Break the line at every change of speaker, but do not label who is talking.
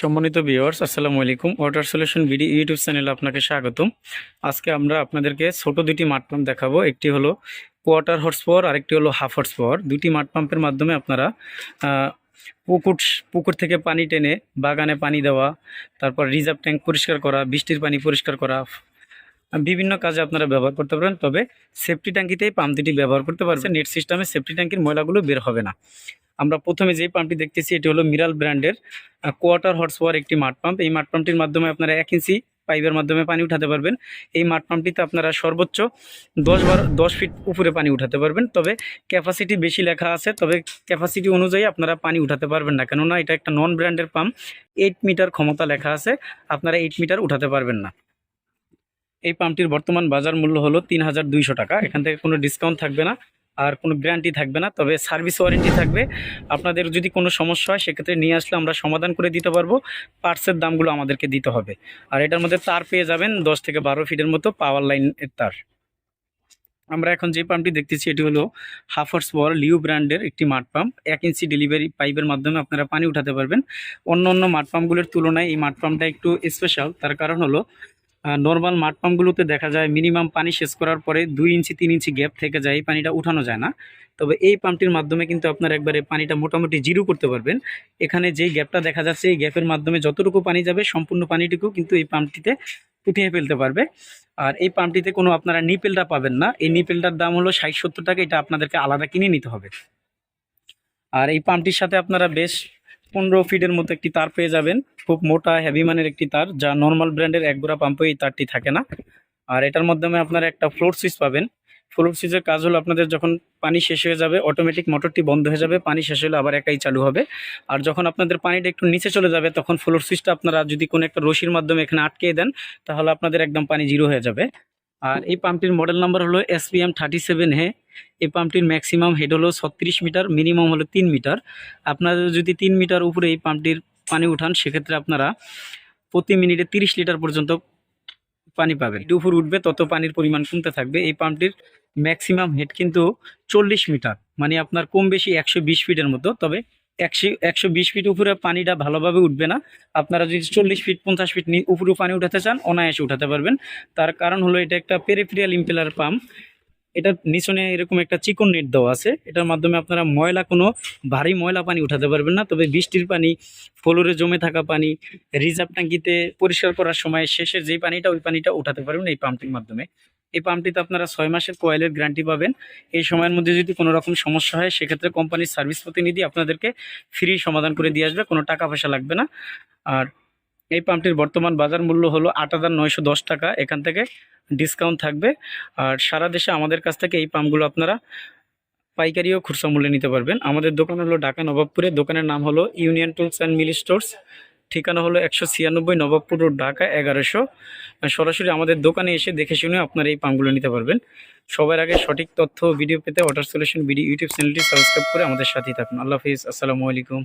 সম্মানিত ভিউয়ার্স আসসালামু আলাইকুম। ওয়াটার সলিউশন ভিডি ইউটিউব চ্যানেলে আপনাকে স্বাগতম। আজকে আমরা আপনাদেরকে ছোট দুটি মাঠ পাম্প দেখাবো। একটি হলো কোয়ার্টার হর্স পাওয়ার আরেকটি হলো হাফ হর্স পাওয়ার দুটি মাঠ পাম্পের মাধ্যমে আপনারা পুকুর পুকুর থেকে পানি টেনে বাগানে পানি দেওয়া, তারপর রিজার্ভ ট্যাঙ্ক পরিষ্কার করা, বৃষ্টির পানি পরিষ্কার করা, বিভিন্ন কাজে আপনারা ব্যবহার করতে পারবেন। তবে সেফটি ট্যাঙ্কিতেই পাম্প দুটি ব্যবহার করতে পারবেন। নেট সিস্টেমে সেফটি ট্যাঙ্কির ময়লাগুলো বের হবে না। আমরা প্রথমে যেই পাম্পটি দেখতেছি, এটি হলো মিরাল ব্র্যান্ডের কোয়ার্টার হর্স পাওয়ার একটি মাঠ পাম্প। এই মাঠ পাম্পটির মাধ্যমে আপনারা এক ইঞ্চি পাইপের মাধ্যমে পানি উঠাতে পারবেন। এই মাঠ পাম্পটিতে আপনারা সর্বোচ্চ দশ বারো, দশ ফিট উপরে পানি উঠাতে পারবেন। তবে ক্যাপাসিটি বেশি লেখা আছে, তবে ক্যাপাসিটি অনুযায়ী আপনারা পানি উঠাতে পারবেন না। কেননা এটা একটা নন ব্র্যান্ডের পাম্প এইট মিটার ক্ষমতা লেখা আছে, আপনারা এইট মিটার উঠাতে পারবেন না। এই পাম্পটির বর্তমান বাজার মূল্য হলো তিন হাজার দুইশো টাকা। এখান থেকে কোনো ডিসকাউন্ট থাকবে না। আর কোনো গ্যারান্টি থাকবে না, তবে সার্ভিস ওয়ারেন্টি থাকবে। আপনাদের যদি কোনো সমস্যা হয়, সেক্ষেত্রে নিয়ে আসলে আমরা সমাধান করে দিতে পারব। পার্টসের দামগুলো আমাদেরকে দিতে হবে। আর এটার মধ্যে তার পেয়ে যাবেন দশ থেকে বারো ফিটের মতো পাওয়ার লাইনের তার। আমরা এখন যে পাম্পটি দেখতেছি, এটি হলো হাফার্স বল লিউ ব্র্যান্ডের একটি মাঠ পাম্প এক ইঞ্চি ডেলিভারি পাইপের মাধ্যমে আপনারা পানি উঠাতে পারবেন। অন্য অন্য মাঠ পাম্পগুলোর তুলনায় এই মাঠ পাম্পটা একটু স্পেশাল তার কারণ হলো নর্মাল মাঠ পাম্পগুলোতে দেখা যায় মিনিমাম পানি শেষ করার পরে দুই ইঞ্চি, তিন ইঞ্চি গ্যাপ থেকে যায় এই পানিটা উঠানো যায় না। তবে এই পাম্পটির মাধ্যমে কিন্তু আপনার একবারে পানিটা মোটামুটি জিরো করতে পারবেন। এখানে যেই গ্যাপটা দেখা যাচ্ছে, এই গ্যাপের মাধ্যমে যতটুকু পানি যাবে, সম্পূর্ণ পানিটুকু কিন্তু এই পাম্পটিতে উঠিয়ে ফেলতে পারবে। আর এই পাম্পটিতে কোনো আপনারা নিপেলটা পাবেন না। এই নিপেলটার দাম হলো ষাট সত্তর টাকা, এটা আপনাদেরকে আলাদা কিনে নিতে হবে। আর এই পাম্পটির সাথে আপনারা বেশ পনেরো ফিটের মতো একটি তার পেয়ে যাবেন। খুব মোটা হেভি মানের একটি তার, যা নর্মাল ব্র্যান্ডের এক গোড়া পাম্পে এই তারটি থাকে না। আর এটার মাধ্যমে আপনারা একটা ফ্লোর সুইচ পাবেন। ফ্লোর সুইচের কাজ হলো আপনাদের যখন পানি শেষ হয়ে যাবে অটোমেটিক মোটরটি বন্ধ হয়ে যাবে, পানি শেষ হলে আবার একাই চালু হবে। আর যখন আপনাদের পানিটা একটু নিচে চলে যাবে, তখন ফ্লোর সুইচটা আপনারা যদি কোনো একটা রশির মাধ্যমে এখানে আটকে দেন, তাহলে আপনাদের একদম পানি জিরো হয়ে যাবে। আর এই পাম্পটির মডেল নাম্বার হলো এসপিএম থার্টি সেভেন হে। এই পাম্পটির ম্যাক্সিমাম হেড হলো ছত্রিশ মিটার মিনিমাম হলো তিন মিটার। আপনাদের যদি তিন মিটার উপরে এই পাম্পটির পানি উঠান, সেক্ষেত্রে আপনারা প্রতি মিনিটে তিরিশ লিটার পর্যন্ত পানি পাবেন। উপর উঠবে, তত পানির পরিমাণ কমতে থাকবে। এই পাম্পটির ম্যাক্সিমাম হেড কিন্তু চল্লিশ মিটার মানে আপনার কম বেশি একশো বিশ ফিটের মতো। তবে একশো একশো বিশ ফিট উপরে পানিটা ভালোভাবে উঠবে না। আপনারা যদি চল্লিশ ফিট, পঞ্চাশ ফিট উপরে পানি উঠাতে চান, অনায়াসে উঠাতে পারবেন। তার কারণ হলো এটা একটা পেরিফেরিয়াল ইম্পেলার পাম্প এটার নিচনে এরকম একটা চিকন নেট দেওয়া আছে। এটার মাধ্যমে আপনারা ময়লা, কোনো ভারী ময়লা পানি উঠাতে পারবেন না। তবে বৃষ্টির পানি, ফ্লোরে জমে থাকা পানি, রিজার্ভ ট্যাঙ্কিতে পরিষ্কার করার সময় শেষে যেই পানিটা, ওই পানিটা উঠাতে পারবেন এই পাম্পটির মাধ্যমে। এই পাম্পটিতে আপনারা ছয় মাসের কোয়েলের গ্যারান্টি পাবেন। এই সময়ের মধ্যে যদি কোনো রকম সমস্যা হয়, সেক্ষেত্রে কোম্পানির সার্ভিস প্রতিনিধি আপনাদেরকে ফ্রি সমাধান করে দিয়ে আসবে। কোনো টাকা পয়সা লাগবে না। আর এই পাম্পটির বর্তমান বাজার মূল্য হলো আট হাজার নয়শো দশ টাকা। এখান থেকে ডিসকাউন্ট থাকবে। আর সারা দেশে আমাদের কাছ থেকে এই পাম্পগুলো আপনারা পাইকারি ও খুচরা মূল্যে নিতে পারবেন। আমাদের দোকান হলো ঢাকা নবাবপুরে। দোকানের নাম হলো union tools and mill stores ঠিকানা হলো একশো ছিয়ানব্বই নবাবপুর রোড, ঢাকা এগারোশো। সরাসরি আমাদের দোকানে এসে দেখে শুনে আপনারা এই পাম্পগুলো নিতে পারবেন। সবার আগে সঠিক তথ্য ভিডিও পেতে ওয়াটার সলিউশন ভিডিও ইউটিউব চ্যানেলটি সাবস্ক্রাইব করে আমাদের সাথেই থাকুন। আল্লাহ হাফিজ। আসসালামু আলাইকুম।